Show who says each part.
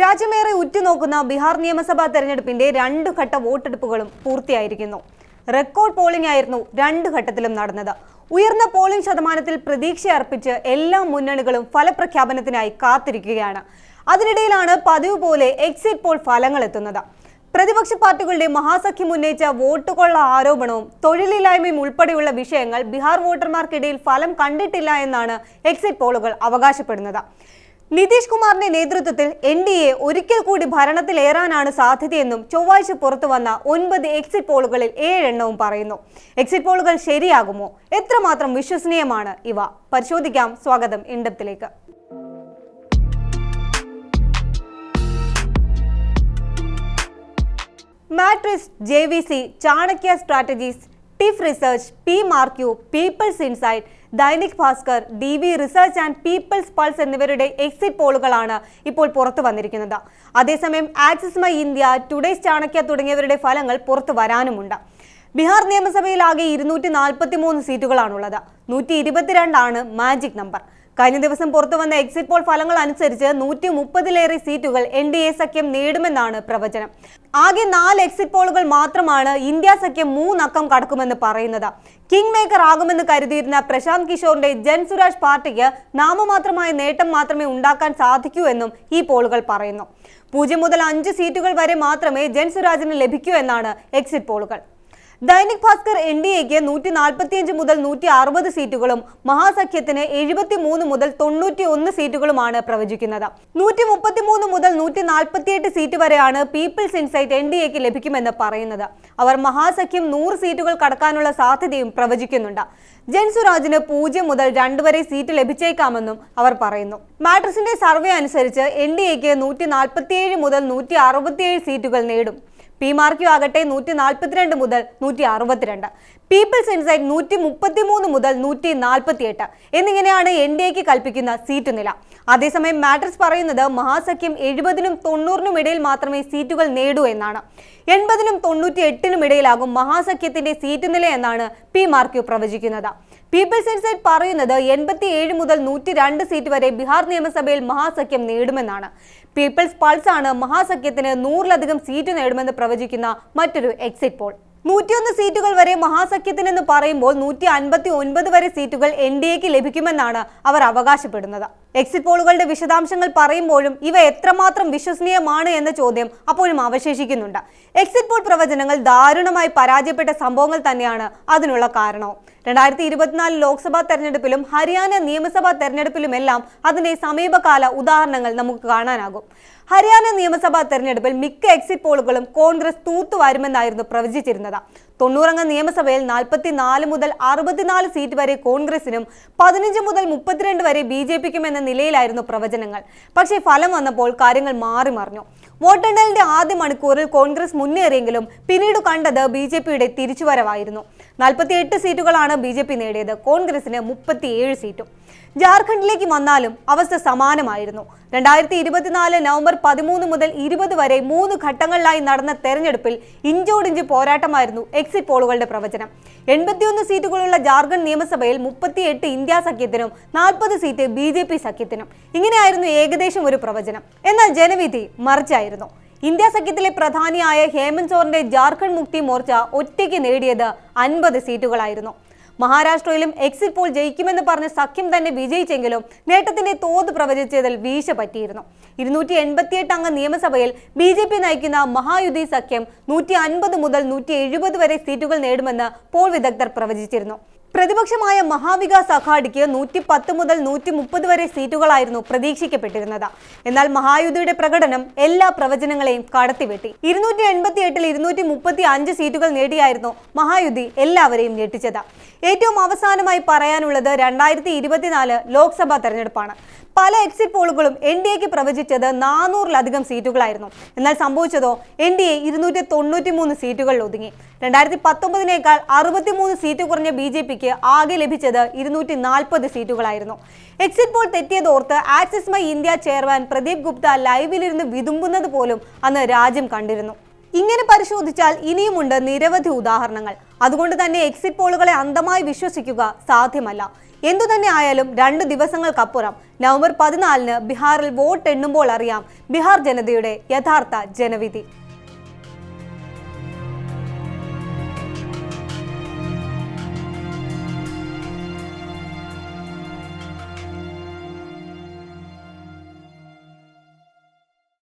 Speaker 1: രാജ്യമേറെ ഉറ്റുനോക്കുന്ന ബീഹാർ നിയമസഭാ തെരഞ്ഞെടുപ്പിന്റെ രണ്ടു ഘട്ട വോട്ടെടുപ്പുകളും പൂർത്തിയായിരിക്കുന്നു. റെക്കോർഡ് പോളിംഗ് ആയിരുന്നു രണ്ടു ഘട്ടത്തിലും നടന്നത്. ഉയർന്ന പോളിംഗ് ശതമാനത്തിൽ പ്രതീക്ഷ അർപ്പിച്ച് എല്ലാ മുന്നണികളും ഫലപ്രഖ്യാപനത്തിനായി കാത്തിരിക്കുകയാണ്. അതിനിടയിലാണ് പതിവ് പോലെ എക്സിറ്റ് പോൾ ഫലങ്ങൾ എത്തുന്നത്. പ്രതിപക്ഷ പാർട്ടികളുടെ മഹാസഖ്യം ഉന്നയിച്ച വോട്ടുകൊള്ള ആരോപണവും തൊഴിലില്ലായ്മയും ഉൾപ്പെടെയുള്ള വിഷയങ്ങൾ ബീഹാർ വോട്ടർമാർക്കിടയിൽ ഫലം കണ്ടിട്ടില്ല എന്നാണ് എക്സിറ്റ് പോളുകൾ അവകാശപ്പെടുന്നത്. നിതീഷ് കുമാറിന്റെ നേതൃത്വത്തിൽ എൻ ഡി എ ഒരിക്കൽ കൂടി ഭരണത്തിലേറാനാണ് സാധ്യതയെന്നും ചൊവ്വാഴ്ച പുറത്തു വന്ന ഒൻപത് എക്സിറ്റ് പോളുകളിൽ ഏഴെണ്ണവും പറയുന്നു. എക്സിറ്റ് പോളുകൾ ശരിയാകുമോ? എത്രമാത്രം വിശ്വസനീയമാണ് ഇവ? പരിശോധിക്കാം. സ്വാഗതം. ഇൻഡപ്തിലേക്ക്. Matrize J V C Chanakya Strategies Tif Research P Marq People's Insight Dainik Bhaskar D V Research and People's Pulse എന്നിവരുടെ എക്സിറ്റ് പോളുകളാണ് ഇപ്പോൾ പുറത്തു വന്നിരിക്കുന്നത്. അതേസമയം Axis My India Today's Chanakya തുടങ്ങിയവരുടെ ഫലങ്ങൾ പുറത്തു വരാനുമുണ്ട്. ബീഹാർ നിയമസഭയിൽ ആകെ ഇരുന്നൂറ്റി നാൽപ്പത്തി മൂന്ന് സീറ്റുകളാണുള്ളത്. നൂറ്റി ഇരുപത്തിരണ്ടാണ് മാജിക് നമ്പർ കഴിഞ്ഞ ദിവസം പുറത്തുവന്ന എക്സിറ്റ് പോൾ ഫലങ്ങൾ അനുസരിച്ച് നൂറ്റി മുപ്പതിലേറെ സീറ്റുകൾ എൻ ഡി എ സഖ്യം നേടുമെന്നാണ് പ്രവചനം. ആകെ നാല് എക്സിറ്റ് പോളുകൾ മാത്രമാണ് ഇന്ത്യ സഖ്യം മൂന്നക്കം കടക്കുമെന്ന് പറയുന്നത്. കിങ് മേക്കർ ആകുമെന്ന് കരുതിയിരുന്ന പ്രശാന്ത് കിഷോറിന്റെ ജൻസുരാജ് പാർട്ടിക്ക് നാമമാത്രമായ നേട്ടം മാത്രമേ ഉണ്ടാക്കാൻ സാധിക്കൂ എന്നും ഈ പോളുകൾ പറയുന്നു. പൂജ്യം മുതൽ അഞ്ച് സീറ്റുകൾ വരെ മാത്രമേ ജൻസുരാജിന് ലഭിക്കൂ എന്നാണ് എക്സിറ്റ് പോളുകൾ ദൈനിക് ഭാസ്കർ എൻ ഡി എക്ക് നൂറ്റി നാൽപ്പത്തിയഞ്ച് മുതൽ നൂറ്റി അറുപത് സീറ്റുകളും മഹാസഖ്യത്തിന് എഴുപത്തി മൂന്ന് മുതൽ തൊണ്ണൂറ്റി ഒന്ന് സീറ്റുകളുമാണ് പ്രവചിക്കുന്നത്. നൂറ്റി മുപ്പത്തി മൂന്ന് മുതൽ നൂറ്റി നാൽപ്പത്തിയെട്ട് സീറ്റ് വരെയാണ് പീപ്പിൾസ് ഇൻസൈറ്റ് എൻ ഡി എക്ക് ലഭിക്കുമെന്ന് പറയുന്നത്. അവർ മഹാസഖ്യം നൂറ് സീറ്റുകൾ കടക്കാനുള്ള സാധ്യതയും പ്രവചിക്കുന്നുണ്ട്. ജൻസുരാജിന് പൂജ്യം മുതൽ രണ്ട് വരെ സീറ്റ് ലഭിച്ചേക്കാമെന്നും അവർ പറയുന്നു. മാട്രിക്സിന്റെ സർവേ അനുസരിച്ച് എൻ ഡി എക്ക് നൂറ്റി നാൽപ്പത്തിയേഴ് മുതൽ നൂറ്റി അറുപത്തിയേഴ് സീറ്റുകൾ നേടും. പി മാർക്യു ആകട്ടെ നൂറ്റി നാൽപ്പത്തിരണ്ട് മുതൽ നൂറ്റി അറുപത്തിരണ്ട് പീപ്പിൾസ് ഇൻസൈറ്റ് നൂറ്റി മുപ്പത്തി മൂന്ന് മുതൽ നൂറ്റി നാൽപ്പത്തി എട്ട് എന്നിങ്ങനെയാണ് എൻ ഡി എക്ക് കൽപ്പിക്കുന്ന സീറ്റ് നില. അതേസമയം മാട്രിക്സ് പറയുന്നത് മഹാസഖ്യം എഴുപതിനും തൊണ്ണൂറിനും ഇടയിൽ മാത്രമേ സീറ്റുകൾ നേടൂ എന്നാണ്. എൺപതിനും തൊണ്ണൂറ്റി എട്ടിനും ഇടയിലാകും മഹാസഖ്യത്തിന്റെ സീറ്റ് നില എന്നാണ് പി മാർക്യു പ്രവചിക്കുന്നത്. പീപ്പിൾസ് ഇൻസൈറ്റ് പറയുന്നത് എൺപത്തി ഏഴ് മുതൽ നൂറ്റി രണ്ട് സീറ്റ് വരെ ബീഹാർ നിയമസഭയിൽ മഹാസഖ്യം നേടുമെന്നാണ്. പീപ്പിൾസ് പൾസ് ആണ് മഹാസഖ്യത്തിന് നൂറിലധികം സീറ്റ് നേടുമെന്ന് പ്രവചിക്കുന്ന മറ്റൊരു എക്സിറ്റ് പോൾ നൂറ്റിയൊന്ന് സീറ്റുകൾ വരെ മഹാസഖ്യത്തിനെന്ന് പറയുമ്പോൾ നൂറ്റി അൻപത്തി ഒൻപത് വരെ സീറ്റുകൾ എൻ ഡി എക്ക് ലഭിക്കുമെന്നാണ് അവർ അവകാശപ്പെടുന്നത്. എക്സിറ്റ് പോളുകളുടെ വിശദാംശങ്ങൾ പറയുമ്പോഴും ഇവ എത്രമാത്രം വിശ്വസനീയമാണ് എന്ന ചോദ്യം അപ്പോഴും അവശേഷിക്കുന്നുണ്ട്. എക്സിറ്റ് പോൾ പ്രവചനങ്ങൾ ദാരുണമായി പരാജയപ്പെട്ട സംഭവങ്ങൾ തന്നെയാണ് അതിനുള്ള കാരണവും രണ്ടായിരത്തി ഇരുപത്തിനാല് ലോക്സഭാ തെരഞ്ഞെടുപ്പിലും ഹരിയാന നിയമസഭാ തെരഞ്ഞെടുപ്പിലുമെല്ലാം അതിന്റെ സമീപകാല ഉദാഹരണങ്ങൾ നമുക്ക് കാണാനാകും. ഹരിയാന നിയമസഭാ തെരഞ്ഞെടുപ്പിൽ മിക്ക എക്സിറ്റ് പോളുകളും കോൺഗ്രസ് തൂത്തുവാരുമെന്നായിരുന്നു പ്രവചിച്ചിരുന്നത്. തൊണ്ണൂറംഗ നിയമസഭയിൽ നാൽപ്പത്തിനാല് മുതൽ അറുപത്തിനാല് സീറ്റ് വരെ കോൺഗ്രസിനും പതിനഞ്ച് മുതൽ മുപ്പത്തിരണ്ട് വരെ ബി ജെ പിക്കും എന്ന നിലയിലായിരുന്നു പ്രവചനങ്ങൾ. പക്ഷേ ഫലം വന്നപ്പോൾ കാര്യങ്ങൾ മാറി മറിഞ്ഞു. വോട്ടെണ്ണലിന്റെ ആദ്യ മണിക്കൂറിൽ കോൺഗ്രസ് മുന്നേറിയെങ്കിലും പിന്നീട് കണ്ടത് ബി ജെ പിയുടെ തിരിച്ചുവരവായിരുന്നു. നാൽപ്പത്തിയെട്ട് സീറ്റുകളാണ് ബി ജെ പി നേടിയത്. കോൺഗ്രസിന് മുപ്പത്തിയേഴ് സീറ്റും. ജാർഖണ്ഡിലേക്ക് വന്നാലും അവസ്ഥ സമാനമായിരുന്നു. രണ്ടായിരത്തി ഇരുപത്തിനാല് നവംബർ പതിമൂന്ന് മുതൽ ഇരുപത് വരെ മൂന്ന് ഘട്ടങ്ങളിലായി നടന്ന തെരഞ്ഞെടുപ്പിൽ ഇഞ്ചോടിഞ്ച് പോരാട്ടമായിരുന്നു എക്സിറ്റ് പോളുകളുടെ പ്രവചനം. എൺപത്തിയൊന്ന് സീറ്റുകളുള്ള ജാർഖണ്ഡ് നിയമസഭയിൽ മുപ്പത്തിയെട്ട് ഇന്ത്യ സഖ്യത്തിനും നാൽപ്പത് സീറ്റ് ബി സഖ്യത്തിനും. ഇങ്ങനെയായിരുന്നു ഏകദേശം ഒരു പ്രവചനം. എന്നാൽ ജനവിധി മറിച്ചായിരുന്നു. ഇന്ത്യ സഖ്യത്തിലെ പ്രധാനിയായ ഹേമന്ത് സോറിന്റെ ജാർഖണ്ഡ് മുക്തി മോർച്ച ഒറ്റയ്ക്ക് നേടിയത് അൻപത് സീറ്റുകളായിരുന്നു. മഹാരാഷ്ട്രയിലും എക്സിറ്റ് പോൾ ജയിക്കുമെന്ന് പറഞ്ഞ് സഖ്യം തന്നെ വിജയിച്ചെങ്കിലും നേട്ടത്തിന്റെ തോത് പ്രവചിച്ചതിൽ വീഴ്ച പറ്റിയിരുന്നു. ഇരുന്നൂറ്റി എൺപത്തിയെട്ട് അംഗ നിയമസഭയിൽ ബി ജെ പി നയിക്കുന്ന മഹായുതി സഖ്യം നൂറ്റി അൻപത് മുതൽ നൂറ്റി എഴുപത് വരെ സീറ്റുകൾ നേടുമെന്ന് പോൾ വിദഗ്ധർ പ്രവചിച്ചിരുന്നു. പ്രതിപക്ഷമായ മഹാവികാസ് അഘാഡിക്ക് നൂറ്റി പത്ത് മുതൽ നൂറ്റി മുപ്പത് വരെ സീറ്റുകളായിരുന്നു പ്രതീക്ഷിക്കപ്പെട്ടിരുന്നത്. എന്നാൽ മഹായുതിയുടെ പ്രകടനം എല്ലാ പ്രവചനങ്ങളെയും കടത്തിവെട്ടി. ഇരുന്നൂറ്റി എൺപത്തി എട്ടിൽ ഇരുന്നൂറ്റി മുപ്പത്തി അഞ്ച് സീറ്റുകൾ നേടിയായിരുന്നു മഹായുതി എല്ലാവരെയും ഞെട്ടിച്ചത്. ഏറ്റവും അവസാനമായി പറയാനുള്ളത് രണ്ടായിരത്തി ഇരുപത്തിനാല് ലോക്സഭാ തെരഞ്ഞെടുപ്പാണ്. പല എക്സിറ്റ് പോളുകളും എൻ ഡി എക്ക് പ്രവചിച്ചത് നാനൂറിലധികം സീറ്റുകളായിരുന്നു. എന്നാൽ സംഭവിച്ചതോ? എൻ ഡി എ ഇരുന്നൂറ്റി തൊണ്ണൂറ്റി മൂന്ന് സീറ്റുകളിൽ ഒതുങ്ങി. രണ്ടായിരത്തി പത്തൊമ്പതിനേക്കാൾ അറുപത്തിമൂന്ന് സീറ്റ് കുറഞ്ഞ ബി ജെ പിക്ക് ആകെ ലഭിച്ചത് ഇരുന്നൂറ്റി നാൽപ്പത് സീറ്റുകളായിരുന്നു. Exit poll തെറ്റിയതോർത്ത് Axis My India chairman Pradeep Gupta ലൈവിലിരുന്ന് വിതുമ്പുന്നത് പോലും അന്ന് രാജ്യം കണ്ടിരുന്നു. ഇങ്ങനെ പരിശോധിച്ചാൽ ഇനിയുമുണ്ട് നിരവധി ഉദാഹരണങ്ങൾ. അതുകൊണ്ട് തന്നെ എക്സിറ്റ് പോളുകളെ അന്ധമായി വിശ്വസിക്കുക സാധ്യമല്ല. എന്തുതന്നെ ആയാലും രണ്ട് ദിവസങ്ങൾക്കപ്പുറം നവംബർ പതിനാലിന് ബീഹാറിൽ വോട്ട് എണ്ണുമ്പോൾ അറിയാം ബീഹാർ ജനതയുടെ യഥാർത്ഥ ജനവിധി.